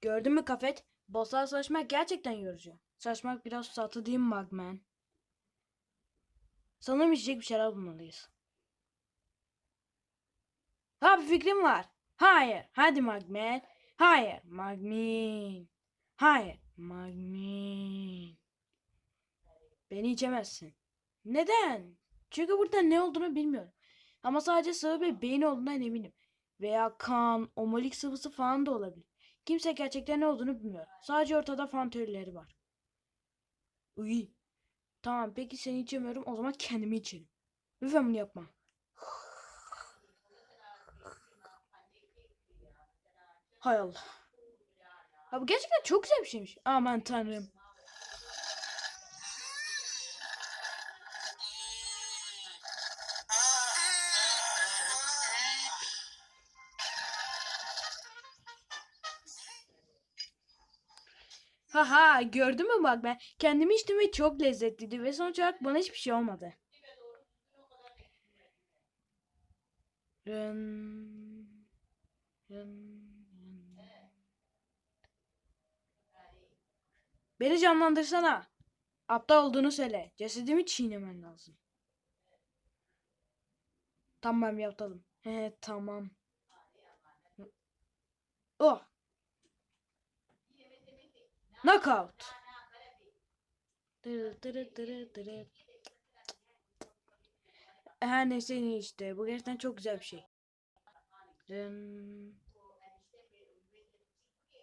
Gördün mü kafet? Bosslar savaşmak gerçekten yorucu. Savaşmak biraz satı değil mi Magman? Sanırım içecek bir şeyler bulmalıyız. Ha bir fikrim var. Hayır. Hadi Magman. Hayır. Magmin. Hayır. Magmin. Beni içemezsin. Neden? Çünkü burada ne olduğunu bilmiyorum. Ama sadece sıvı bir beyin olduğundan eminim. Veya kan, omolik sıvısı falan da olabilir. Kimse gerçekten ne olduğunu bilmiyor. Sadece ortada fan teorileri var. Uy. Tamam peki seni içemiyorum o zaman kendimi içerim. Lütfen bunu yapma. Hay Allah. Ya bu gerçekten çok güzel bir şeymiş. Aman tanrım. Haha gördün mü bak ben kendimi içtim ve çok lezzetliydi ve sonuç olarak bana hiçbir şey olmadı. Rın, rın, rın. Beni canlandırsana. Aptal olduğunu söyle. Cesedimi çiğnemen lazım. Tamam yapalım. He tamam. Oh. Knockout. Her neyse işte. Bu gerçekten çok güzel bir şey. Dın.